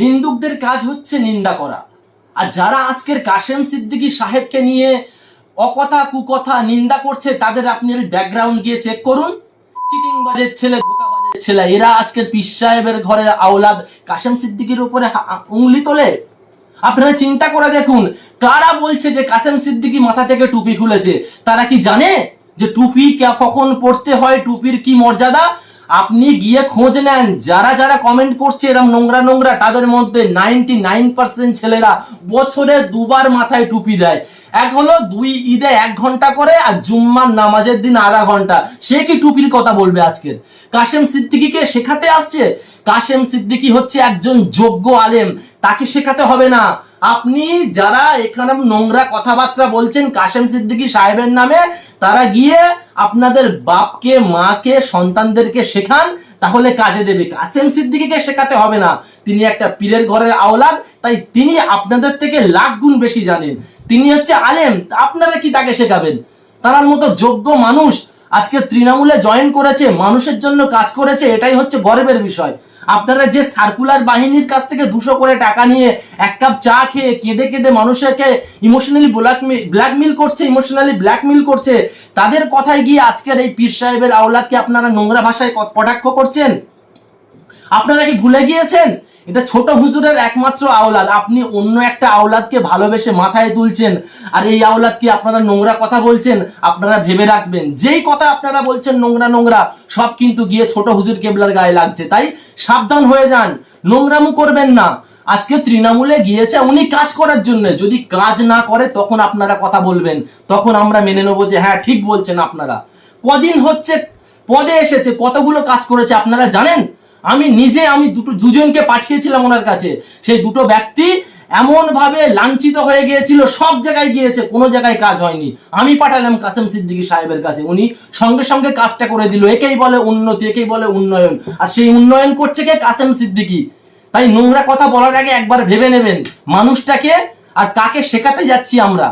নিন্দুকদের কাজ হচ্ছে নিন্দা করা। আর যারা আজকের কাশেম সিদ্দিকী সাহেবকে নিয়ে অকথা কুকথা নিন্দা করছে, তাদের আপনি ব্যাকগ্রাউন্ড গিয়ে চেক করুন। চিটিং বাজের ছেলে, ধোকাবাজের ছেলে, এরা আজকের পিস সাহেবের ঘরে আওলাদ কাশেম সিদ্দিকীর উপরে উংলি তোলে। আপনারা চিন্তা করে দেখুন, কারা বলছে যে কাসেম সিদ্দিকী মাথা থেকে টুপি খুলেছে? তারা কি জানে যে টুপি কখন পড়তে হয়, টুপির কি মর্যাদা? আপনি গিয়ে খোঁজ নেন। যারা যারা কমেন্ট করছে এরকম নোংরা নোংরা, তাদের মধ্যে নাইনটি নাইন পার্সেন্ট ছেলেরা বছরে দুবার মাথায় টুপি দেয়। এক হলো দুই ঈদে এক ঘণ্টা করে আর জুম্মার নামাজের দিন আধা ঘণ্টা। সে কি টুপির কথা বলবে আজকের? কাশেম সিদ্দিকীকে শেখাতে আসছে? কাশেম সিদ্দিকি হচ্ছে একজন যোগ্য আলেম। তাকে শেখাতে হবে না। আপনি যারা এখানে নোংরা কথাবার্তা বলছেন কাশেম সিদ্দিকী সাহেবের নামে, তারা গিয়ে আপনাদের বাপকে, মাকে, সন্তানদেরকে শেখান, তাহলে কাজে দেবে। কাসেম সিদ্দিকীকে শেখাতে হবে না। তিনি একটা পীরের ঘরের আওলাদ, তাই তিনি আপনাদের থেকে লাখ গুণ বেশি জানেন। তিনি হচ্ছে আলেম আপনারা কি তাকে শেখাবেন? তার মতো যোগ্য মানুষ আজকে তৃণমূলে জয়েন করেছে, মানুষের জন্য কাজ করেছে, এটাই হচ্ছে গর্বের বিষয়। আপনারা যে সার্কুলার বাহিনীর কাছ থেকে দুশো করে টাকা নিয়ে এক কাপ চা খেয়ে কেঁদে কেঁদে মানুষকে ইমোশনালি ব্ল্যাকমেল করছে ইমোশনালি ব্ল্যাকমেল করছে, তাদের কথায় গিয়ে আজকের এই পীর সাহেবের আওলাদকে আপনারা নোংরা ভাষায় কটাক্ষ করছেন? আপনারা কি ভুলে গিয়েছেন? এটা ছোট হুজুরের একমাত্র আওলাদ। আপনি অন্য একটা আওলাদকে ভালোবেসে মাথায় তুলছেন, আর এই আওলাদকে আপনারা নোংরা কথা বলছেন? আপনারা ভেবে রাখবেন। যেই কথা আপনারা বলছেন, নোংরা নোংরা, সব কিন্তু গিয়ে ছোট হুজুর কেবলার গায়ে লাগছে। তাই সাবধান হয়ে যান, নোংরামু করবেন না। আজকে তৃণমূলে গিয়েছে, উনি কাজ করার জন্য। যদি কাজ না করে, তখন আপনারা কথা বলবেন। তখন আমরা মেনে নেব যে হ্যাঁ ঠিক বলছেন আপনারা। কদিন হচ্ছে, পদে এসেছে, কতগুলো কাজ করেছে, আপনারা জানেন? আমি নিজে, আমি দুটো, দুজনকে পাঠিয়েছিলাম ওনার কাছে। সেই দুটো ব্যক্তি এমন ভাবে লাঞ্ছিত হয়ে গিয়েছিল, সব জায়গায় গিয়েছে, কোনো জায়গায় কাজ হয়নি। আমি পাঠালাম কাসেম সিদ্দিকী সাহেবের কাছে। উনি সঙ্গে সঙ্গে কাজটা করে দিল। একেই বলে উন্নতি, একেই বলে উন্নয়ন। আর সেই উন্নয়ন করছে কে? কাসেম সিদ্দিকি। তাই নোংরা কথা বলার আগে একবার ভেবে নেবেন, মানুষটাকে আর কাকে শেখাতে যাচ্ছি আমরা।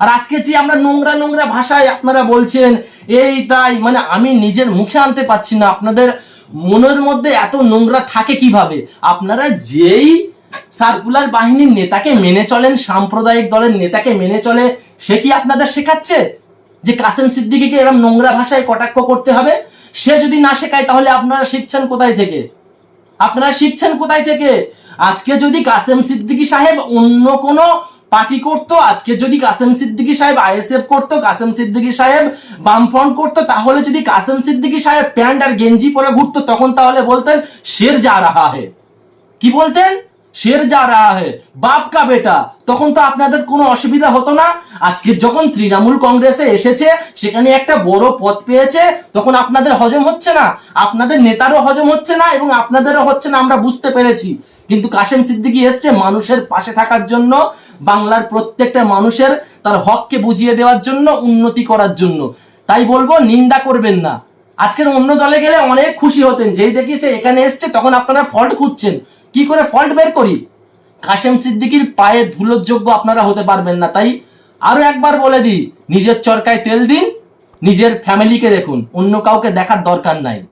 আর আজকে যে আমরা নোংরা নোংরা ভাষায় আপনারা বলছেন, এই তাই মানে আমি নিজের মুখে আনতে পারছি না। আপনাদের মনের মধ্যে এত নোংরা থাকে কীভাবে? আপনারা যেই সার্কুলার বাহিনীর নেতাকে মেনে চলেন, সাম্প্রদায়িক দলের নেতাকে মেনে চলে, সে কি আপনাদের শেখাচ্ছে? যে কাসেম সিদ্দিকীকে এরকম নোংরা ভাষায় কটাক্ষ করতে হবে? সে যদি না শেখায়, তাহলে আপনারা শিখছেন কোথায় থেকে? আপনারা শিখছেন কোথায় থেকে? আজকে যদি কাসেম সিদ্দিকী সাহেব অন্য কোনো পার্টি করতো, আজকে যদি কাসেম সিদ্দিকী সাহেব আইএসএফ করতো, কাসেম সিদ্দিকী সাহেব বামফ্রন্ট করতো, তাহলে যদি কাসেম সিদ্দিকী সাহেব প্যান্ট আর গেঞ্জি পরে ঘুরতো, তখন তাহলে বলতেন, শের যা রাহা হে। কি বলতেন? শের যা রাহা হে, বাপ কা বেটা। তখন তো আপনাদের কোনো অসুবিধা হতো না। আজকে যখন তৃণমূল কংগ্রেসে এসেছে, সেখানে একটা বড় পদ পেয়েছে, তখন আপনাদের হজম হচ্ছে না। আপনাদের নেতারও হজম হচ্ছে না এবং আপনাদেরও হচ্ছে না, আমরা বুঝতে পেরেছি। কিন্তু কাশেম সিদ্দিকী এসছে মানুষের পাশে থাকার জন্য বাংলার প্রত্যেকটা মানুষের তার হককে বুঝিয়ে দেওয়ার জন্য, উন্নতি করার জন্য। তাই বলব, নিন্দা করবেন না। আজকের অন্য দলে গেলে অনেক খুশি হতেন। যেই দেখিয়েছে এখানে এসছে, তখন আপনারা ফল্ট খুঁজছেন। কি করে ফল্ট বের করি? কাশেম সিদ্দিকির পায়ে ধুলোর যোগ্য আপনারা হতে পারবেন না। তাই আরও একবার বলে দিই, নিজের চরকায় তেল দিন, নিজের ফ্যামিলিকে দেখুন। অন্য কাউকে দেখার দরকার নাই।